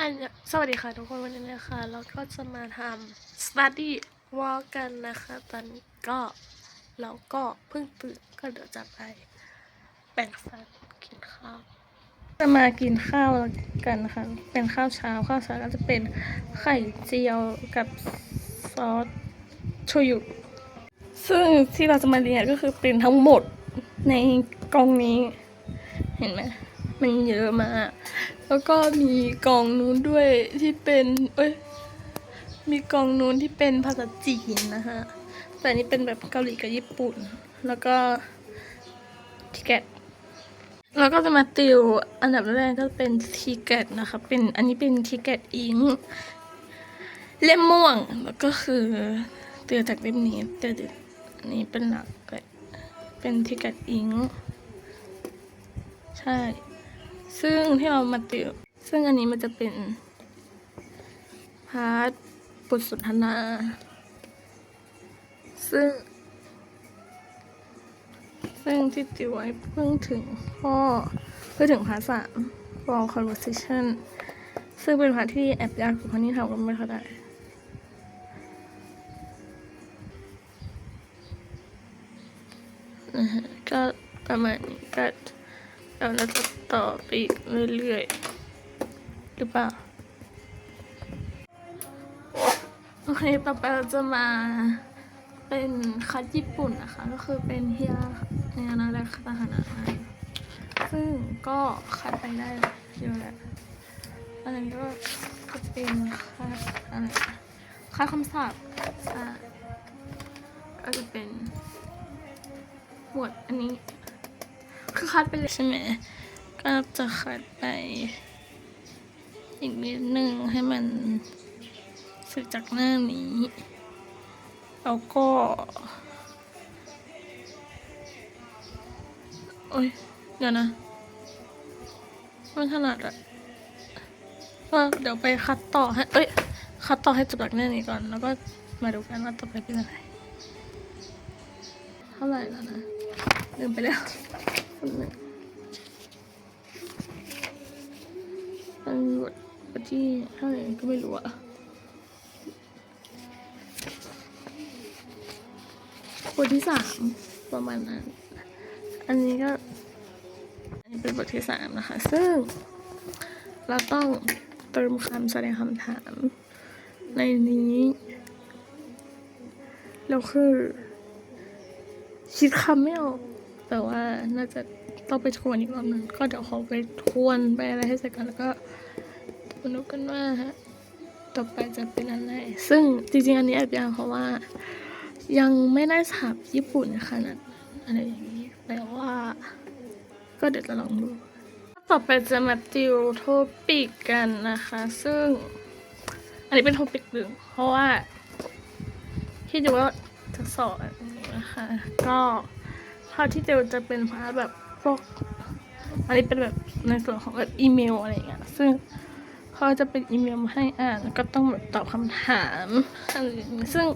อันสวัสดีค่ะทุกคนวันนี้นะคะเราก็จะมาทำ study walk กันนะคะ ตอนนี้ก็เราก็เพิ่งตื่นก็เดี๋ยวจะไปแบ่งฟันกินข้าวจะมากินข้าวกันนะคะเป็นข้าวเช้าข้าวเช้าก็จะเป็นไข่เจียวกับซอสโชยุซึ่งที่เราจะมาเรียนก็คือเป็นทั้งหมดในกล่องนี้ เห็นไหม มันเยอะมาก แล้วก็มีกล่องนู้นด้วยที่เป็น เอ้ย มีกล่องนู้นที่เป็นภาษาจีนนะคะแต่นี้เป็นแบบเกาหลีกับญี่ปุ่น แล้วก็ทิเกตแล้วก็จะมาติวอันดับแรกก็เป็นทิเกตนะคะ เป็นอันนี้เป็นทิเกตอิงเล่มม่วง แล้วก็คือเติวจากเล่มนี้แต่เดี๋ยวอันนี้เป็นหลักเลยเป็นทิเกตอิงใช่ ซึ่งที่เรามาติวซึ่งอันนี้มันจะเป็นพาร์ทบทสนทนา ซึ่ง ซึ่งที่ติวไว้เพิ่งถึงข้อเพิ่งถึงพาร์ทสาม for conversation ซึ่งเป็นพาร์ทที่แอบยากอยู่านี่ทำกันไม่ค่อยได้นะฮะก็ประมาณนี้ก็ เราน่าจะต่อไปอีกเรื่อยๆ หรือเปล่า โอเค ต่อไปเราจะมาเป็นคัดญี่ปุ่นนะคะ ก็คือเป็นเฮียเฮียนาและคาตาฮานะซึ่งก็คัดไปได้เยอะแล้วอันนั้นก็จะเป็นคัดอะไรคัดคำศัพท์ก็จะเป็นหมวดอันนี้ คือคัดไปเลยใช่ไหมก็จะคัดไป อีกนิดนึงให้มันสึกจากหน้านี้แล้วก็โอ้ยเดี๋ยวนะไม่ถนัดอะก็เดี๋ยวไปคัดต่อให้เอ้ยคัดต่อให้จบจากหน้านี้ก่อน แล้วก็มาดูกันว่าต่อไปเป็นอะไรเท่าไหร่แล้วนะลืมไปแล้ว คนหนึ่งมันบทบทที่เท่าไหร่ก็ไม่รู้อะบทที่สามประมาณนั้น อันนี้ก็ อันนี้เป็นบทที่สามนะคะ ซึ่ง เราต้องเติมคำแสดงคำถาม ในนี้แล้วคือ คิดคำไม่ออก แต่ว่าน่าจะต้องไปทวนอีกรอบหนึงก็เดี๋ยวขอไปทวนไปอะไรให้เสร็จก่อนแล้วก็มาดูกันว่าฮะต่อไปจะเป็นอะไร ซึ่งจริงๆอันนี้แอบยากเพราะว่า ยังไม่ได้สับญี่ปุ่นขนาดอะไรอย่างนี้แต่ว่าก็เดี๋ยวจะลองดูต่อไปจะมาติวโทปิกกันนะคะ ซึ่ง อันนี้เป็นโทปิกหนึ่งเพราะว่าที่ดูว่าจะสอนนะคะ ก็าร์ทที่เจลจะเป็นพาร์ทแบบพวกอันนี้เป็นแบบในส่วนของแบบอีเมลอะไรเงี้ย ซึ่งเขาจะเป็นอีเมลมาให้อ่านแล้วก็ต้องแบบตอบคำถามอะไรอย่างเงี้ยซึ่ง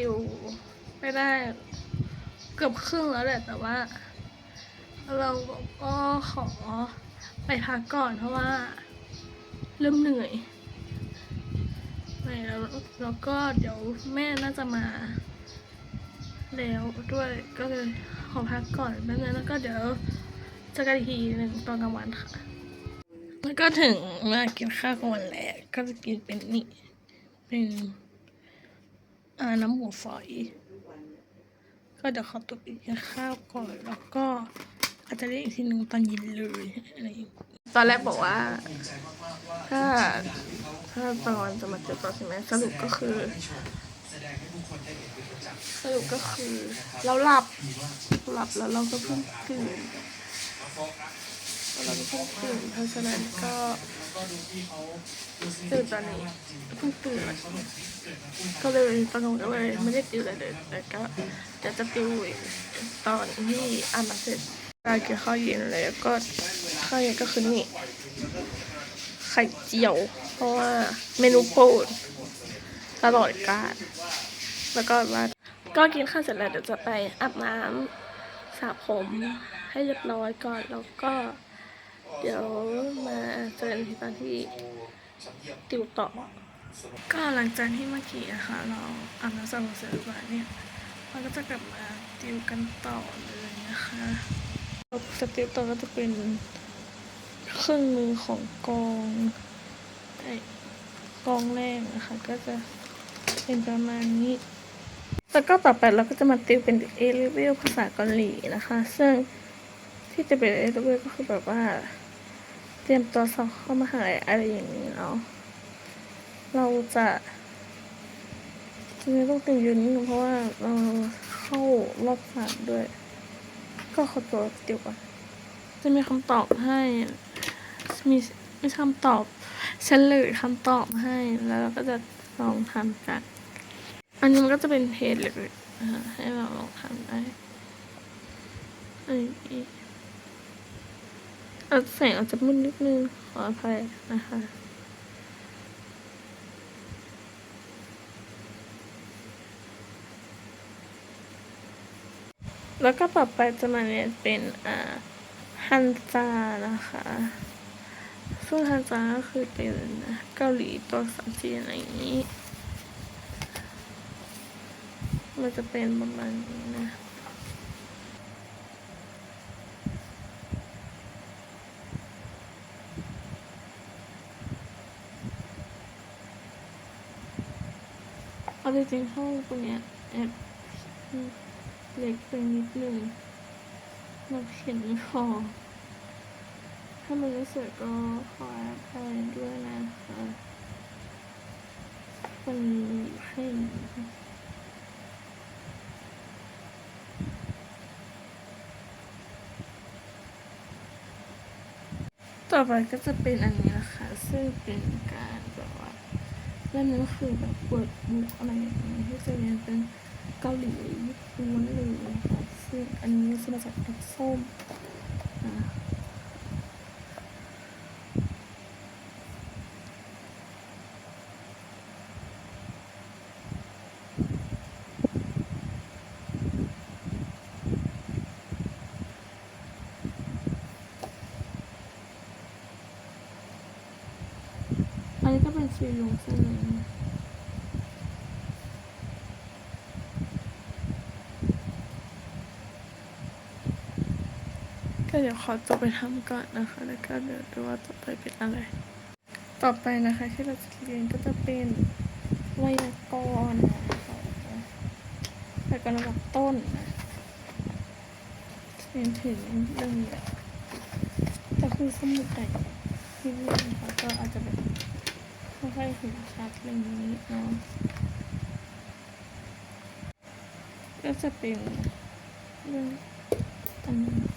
ก็ติวไม่ได้เกือบครึ่งแล้วแหละแต่ว่า เราก็ขอไปพักก่อนเพราะว่า เริ่มเหนื่อยไปแล้วแล้วก็เดี๋ยวแม่น่าจะมา แล้วด้วยก็เลยขอพักก่อนแป๊บนึงแล้วก็เดี๋ยวจอกันทีหนึ่งตอนกลางวันค่ะ แล้วก็ถึงมากินข้าวกลางวันแรกก็จะกินเป็นนี่เป็น น้ำหมูฝอย ก็เดี๋ยวขอตัวไปกินข้าวก่อน แล้วก็อาจจะเรียกอีกทีหนึ่งตอนเย็นเลยอะไรอย่างเงี้ยตอนแรกบอกว่า ถ้าถ้าตอนจะมาเจอตอนใช่ไหมสรุปก็คือสรุปก็คือ เราหลับหลับแล้วเราก็เพิ่งตื่น เราเพิ่งตื่นเพราะฉะนั้นก็ตื่นตอนนี้เพิ่งตื่นก็เลยตอนนี้ก็เลยไม่ได้ติวอะไรเลยแต่ก็เดี๋ยวจะติวตอนที่อาน้ำเสร็จการกินข้าวเย็นเลยก็ข้าวเย็นก็คือนี่ไข่เจียว เพราะว่าเมนูโปรดตลอดกาลแล้วก็ว่าก็กินข้าวเสร็จแล้วเดี๋ยวจะไปอาบน้ำสระผมให้เรียบร้อยก่อนแล้วก็ เดี๋ยวมาเจอกันที่ตอนที่ติวต่อ ก็หลังจากที่เมื่อกี้นะคะเราอาบน้ำสระผมเสร็จแล้วเนี่ยเราก็จะกลับมาติวกันต่อเลยนะคะสติวต่อก็จะเป็นครึ่งหนึ่งของกองไอ้กองแรกนะคะก็จะเป็นประมาณนี้ แล้วก็ต่อไปเราก็จะมาติวเป็น A level ภาษาเกาหลีนะคะ ซึ่งที่จะเป็น A level ก็คือแบบว่า เตรียมตัวสอบเข้ามหาลัยอะไรอย่างนี้เนาะเราจะจริงๆต้องเตรียมเยอะนิดนึงเพราะว่าเราเข้ารอบสามด้วย ก็ขอตัวเดี๋ยวก่อนจะมีคำตอบให้มีมีคำตอบเฉลยคำตอบให้แล้วเราก็จะลองทำกัน อันนี้มันก็จะเป็นเพจเลยให้เราลองทำได้อันนี้ อาแสงอาจจะมืดนิดนึง ขออภัยนะคะแล้วก็ต่อไปจะมาเรียนเป็นอ่าฮันจานะคะ ซึ่งฮันจาก็คือเป็นเกาหลีตัวสังจีนอะไรอย่างนี้ มันจะเป็นประมาณนี้นะ จริงๆห้องตรงเนี้ยแอบเล็กไปนิดนึงเราเขียนไม่พอถ้ามันไม่สวยก็ขออภัยด้วยนะคะมันให้ต่อไปก็จะเป็นอันนี้นะคะ ซึ่งเป็นการ เล่มนั้นคือแบบเปิดบุ๊กอะไรอย่างเงี้ยที่จะเรียนเป็นเกาหลีญี่ปุ่นเลยนะคะซึ่งอันนี้คือมาจากแอปส้มนะอั นนี้ก็เป็นซีลงเส้นเลยนะก็เดี๋ยวขอตัวไปทำก่อนนะคะ แล้วก็เดี๋ยวดูว่าต่อไปเป็นอะไร ต่อไปนะคะที่เราจะเรียนก็จะเป็นไวยากรณ์ไวยากรณ์ระดับต้นนะเรียนถึงเรื่องแต่คือสมุดแต่ที่เรียนนะคะก็อาจจะแบบ ค่อยเห็นชัดเรื่องนี้เนาะก็จะเป็นเรื่องตำแหน่ง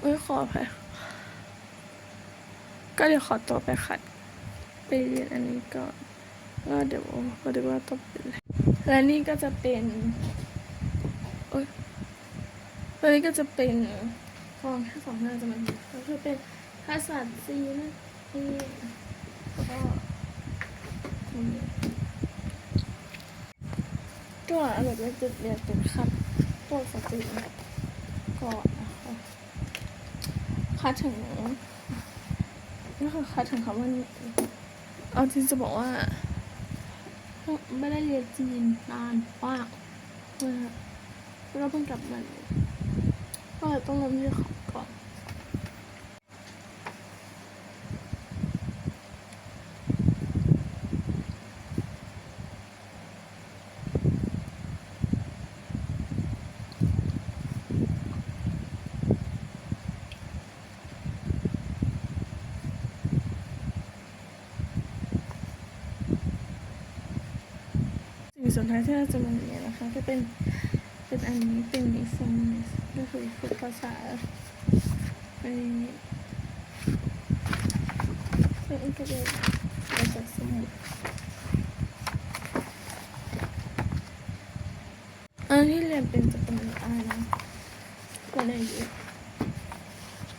อ้ ยขออภัยก็เดี๋ยวขอตัวไปขัด ไปเรียนอันนี้ก่อนแล้วเดี๋ยวมาดูว่าต้องเป็นอะไรและนี่ก็จะเป็นโอ้ยแล้วนี่ก็จะเป็นฟองแค่สองหน้าจะมันก็คือเป็นภาษาจีนนะนี่แล้วก็นี่ก็อันดับแรกจะเรียนเป็นคัดตัวภาษาจีนก่อ นะคะคัดถึงก็คือคาดถึงคำว่าเอาจริงจะบอกว่า ไม่ได้เรียนจีนนานมากนะฮะแล้วก็เพิ่งกลับมาเนี่ยก็เลยต้องเริ่มที่เขา ก่อนท้ายที่เราจะมาเรียนนะคะก็เป็นเป็นอันนี้เป็นนิฟงก็คือฝึกภาษาไปไปอินเทอร์เน็ตมาจากสมุดอันที่เรียนเป็นจะเป็นอายนะวันอายุ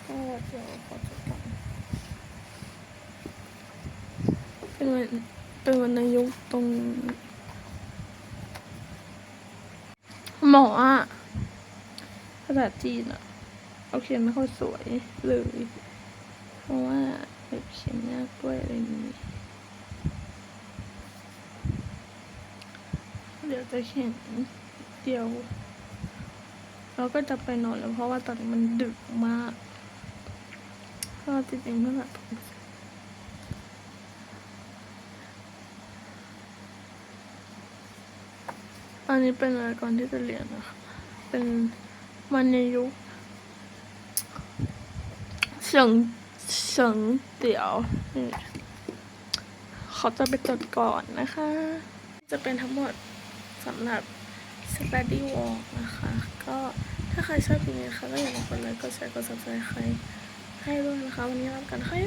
ก็เดี๋ยวขอจดก่อนเป็นวันเป็นวันอายุตรง หมออะภาษาจีนอะเอาเขียนไม่ค่อยสวยเลย เพราะว่าแบบเขียนยากด้วยอะไรอย่างนี้เดี๋ยวจะเขียนเดี๋ยวเราก็จะไปนอนแล้วเพราะว่าตอนนี้มันดึกมากก็จริงๆเมื่อแบบ อันนี้เป็นอะไรก่อนที่จะเรียนนะคะ เป็นมันในยุคเฉิงเฉิงเตี๋ยวนี่เขาจะไปจดก่อนนะคะ จะเป็นทั้งหมดสำหรับ study walk นะคะ ก็ถ้าใครชอบคลิปนี้นะคะก็อย่าลืมกดไลค์กดแชร์กด subscribe ให้ด้วยนะคะ วันนี้ลาไปกันค่ะ